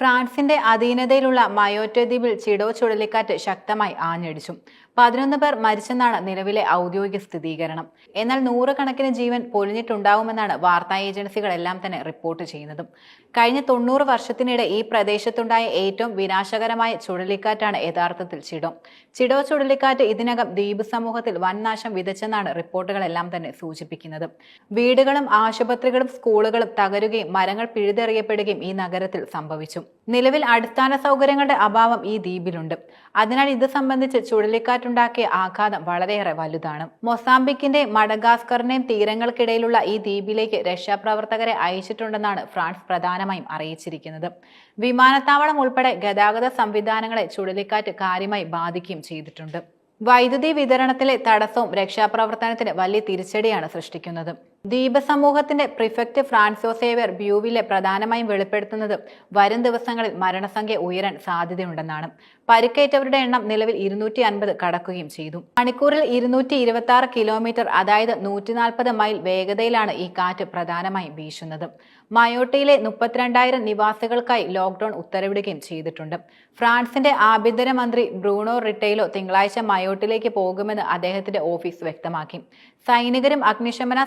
ഫ്രാൻസിന്റെ അധീനതയിലുള്ള മയോറ്റോ ദ്വീപിൽ ചിഡോ ചുഴലിക്കാറ്റ് ശക്തമായി ആഞ്ഞടിച്ചു. പതിനൊന്ന് പേർ മരിച്ചെന്നാണ് നിലവിലെ ഔദ്യോഗിക സ്ഥിരീകരണം എന്നാൽ നൂറുകണക്കിന് ജീവൻ പൊലിഞ്ഞിട്ടുണ്ടാവുമെന്നാണ് വാർത്താ ഏജൻസികളെല്ലാം തന്നെ റിപ്പോർട്ട് ചെയ്യുന്നതും. കഴിഞ്ഞ തൊണ്ണൂറ് വർഷത്തിനിടെ ഈ പ്രദേശത്തുണ്ടായ ഏറ്റവും വിനാശകരമായ ചുഴലിക്കാറ്റാണ് യഥാർത്ഥത്തിൽ ചിടോ. ചിഡോ ചുഴലിക്കാറ്റ് ഇതിനകം ദ്വീപ് സമൂഹത്തിൽ വൻ നാശം വിതച്ചെന്നാണ് റിപ്പോർട്ടുകളെല്ലാം തന്നെ സൂചിപ്പിക്കുന്നത്. വീടുകളും ആശുപത്രികളും സ്കൂളുകളും തകരുകയും മരങ്ങൾ പിഴുതെറിയപ്പെടുകയും ഈ നഗരത്തിൽ സംഭവിച്ചു. നിലവിൽ അടിസ്ഥാന സൗകര്യങ്ങളുടെ അഭാവം ഈ ദ്വീപിലുണ്ട്. അതിനാൽ ഇത് സംബന്ധിച്ച് ചുഴലിക്കാറ്റുണ്ടാക്കിയ ആഘാതം വളരെയേറെ വലുതാണ്. മൊസാംബിക്കിന്റെ മഡഗാസ്കറിന്റെയും തീരങ്ങൾക്കിടയിലുള്ള ഈ ദ്വീപിലേക്ക് രക്ഷാപ്രവർത്തകരെ അയച്ചിട്ടുണ്ടെന്നാണ് ഫ്രാൻസ് പ്രധാനമായും അറിയിച്ചിരിക്കുന്നത്. വിമാനത്താവളം ഉൾപ്പെടെ ഗതാഗത സംവിധാനങ്ങളെ ചുഴലിക്കാറ്റ് കാര്യമായി ബാധിക്കുകയും ചെയ്തിട്ടുണ്ട്. വൈദ്യുതി വിതരണത്തിലെ തടസ്സവും രക്ഷാപ്രവർത്തനത്തിന് വലിയ തിരിച്ചടിയാണ് സൃഷ്ടിക്കുന്നത്. ദ്വീപ സമൂഹത്തിന്റെ പ്രിഫക്റ്റ് ഫ്രാൻസോ സേവ്യർ ബ്യൂവിലെ പ്രധാനമായും വെളിപ്പെടുത്തുന്നത് വരും ദിവസങ്ങളിൽ മരണസംഖ്യ ഉയരാൻ സാധ്യതയുണ്ടെന്നാണ്. പരിക്കേറ്റവരുടെ എണ്ണം നിലവിൽ ഇരുന്നൂറ്റി അൻപത് കടക്കുകയും ചെയ്തു. മണിക്കൂറിൽ ഇരുന്നൂറ്റി ഇരുപത്തി ആറ് കിലോമീറ്റർ അതായത് നൂറ്റി നാൽപ്പത് മൈൽ വേഗതയിലാണ് ഈ കാറ്റ് പ്രധാനമായും വീശുന്നത്. മയോട്ടയിലെ മുപ്പത്തിരണ്ടായിരം നിവാസികൾക്കായി ലോക്ക്ഡൌൺ ഉത്തരവിടുകയും ചെയ്തിട്ടുണ്ട്. ഫ്രാൻസിന്റെ ആഭ്യന്തര മന്ത്രി ബ്രൂണോ റിട്ടയിലോ തിങ്കളാഴ്ച മയോട്ടിലേക്ക് പോകുമെന്ന് അദ്ദേഹത്തിന്റെ ഓഫീസ് വ്യക്തമാക്കി. സൈനികരും അഗ്നിശമന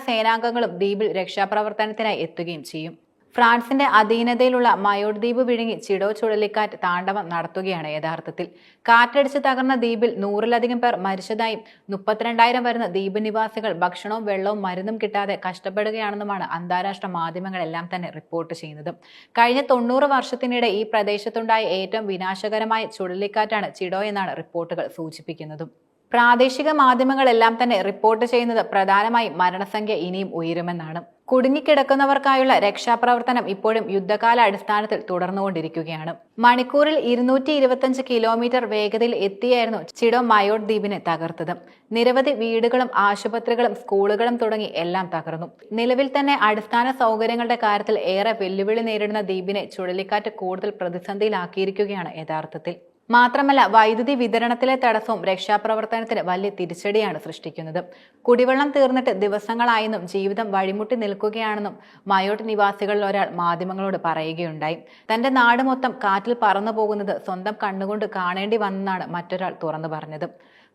സേനാംഗങ്ങളും ദ്വീപിൽ രക്ഷാപ്രവർത്തനത്തിനായി എത്തുകയും ചെയ്യും. ഫ്രാൻസിന്റെ അധീനതയിലുള്ള മയോഡ് ദ്വീപ് വിഴുങ്ങി ചിടോ ചുഴലിക്കാറ്റ് താണ്ഡവം നടത്തുകയാണ് യഥാർത്ഥത്തിൽ. കാറ്റടിച്ച് തകർന്ന ദ്വീപിൽ നൂറിലധികം പേർ മരിച്ചതായും മുപ്പത്തിരണ്ടായിരം വരുന്ന ദ്വീപ് നിവാസികൾ ഭക്ഷണവും വെള്ളവും മരുന്നും കിട്ടാതെ കഷ്ടപ്പെടുകയാണെന്നുമാണ് അന്താരാഷ്ട്ര മാധ്യമങ്ങളെല്ലാം തന്നെ റിപ്പോർട്ട് ചെയ്യുന്നത്. കഴിഞ്ഞ തൊണ്ണൂറ് വർഷത്തിനിടെ ഈ പ്രദേശത്തുണ്ടായ ഏറ്റവും വിനാശകരമായ ചുഴലിക്കാറ്റാണ് ചിടോ എന്നാണ് റിപ്പോർട്ടുകൾ സൂചിപ്പിക്കുന്നതും. പ്രാദേശിക മാധ്യമങ്ങളെല്ലാം തന്നെ റിപ്പോർട്ട് ചെയ്യുന്നത് പ്രധാനമായും മരണസംഖ്യ ഇനിയും ഉയരുമെന്നാണ്. കുടുങ്ങിക്കിടക്കുന്നവർക്കായുള്ള രക്ഷാപ്രവർത്തനം ഇപ്പോഴും യുദ്ധകാല അടിസ്ഥാനത്തിൽ തുടർന്നുകൊണ്ടിരിക്കുകയാണ്. മണിക്കൂറിൽ ഇരുന്നൂറ്റി ഇരുപത്തഞ്ച് കിലോമീറ്റർ വേഗതയിൽ എത്തിയായിരുന്നു ചിഡോ മയോട്ട് ദ്വീപിനെ തകർത്തത്. നിരവധി വീടുകളും ആശുപത്രികളും സ്കൂളുകളും തുടങ്ങി എല്ലാം തകർന്നു. നിലവിൽ തന്നെ അടിസ്ഥാന സൗകര്യങ്ങളുടെ കാര്യത്തിൽ ഏറെ വെല്ലുവിളി നേരിടുന്ന ദ്വീപിനെ ചുഴലിക്കാറ്റ് കൂടുതൽ പ്രതിസന്ധിയിലാക്കിയിരിക്കുകയാണ് യഥാർത്ഥത്തിൽ. മാത്രമല്ല വൈദ്യുതി വിതരണത്തിലെ തടസ്സവും രക്ഷാപ്രവർത്തനത്തിന് വലിയ തിരിച്ചടിയാണ് സൃഷ്ടിക്കുന്നത്. കുടിവെള്ളം തീർന്നിട്ട് ദിവസങ്ങളായെന്നും ജീവിതം വഴിമുട്ടി നിൽക്കുകയാണെന്നും മയോട്ട് നിവാസികളിൽ ഒരാൾ മാധ്യമങ്ങളോട് പറയുകയുണ്ടായി. തന്റെ നാട് മൊത്തം കാറ്റിൽ പറന്നു പോകുന്നത് സ്വന്തം കണ്ണുകൊണ്ട് കാണേണ്ടി വന്നെന്നാണ് മറ്റൊരാൾ തുറന്നു പറഞ്ഞത്.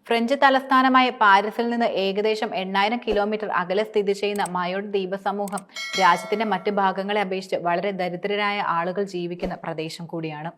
ഫ്രഞ്ച് തലസ്ഥാനമായ പാരീസിൽ നിന്ന് ഏകദേശം എണ്ണായിരം കിലോമീറ്റർ അകലെ സ്ഥിതി ചെയ്യുന്ന മയോട്ട് ദ്വീപ സമൂഹം രാജ്യത്തിന്റെ മറ്റ് ഭാഗങ്ങളെ അപേക്ഷിച്ച് വളരെ ദരിദ്രരായ ആളുകൾ ജീവിക്കുന്ന പ്രദേശം കൂടിയാണ്.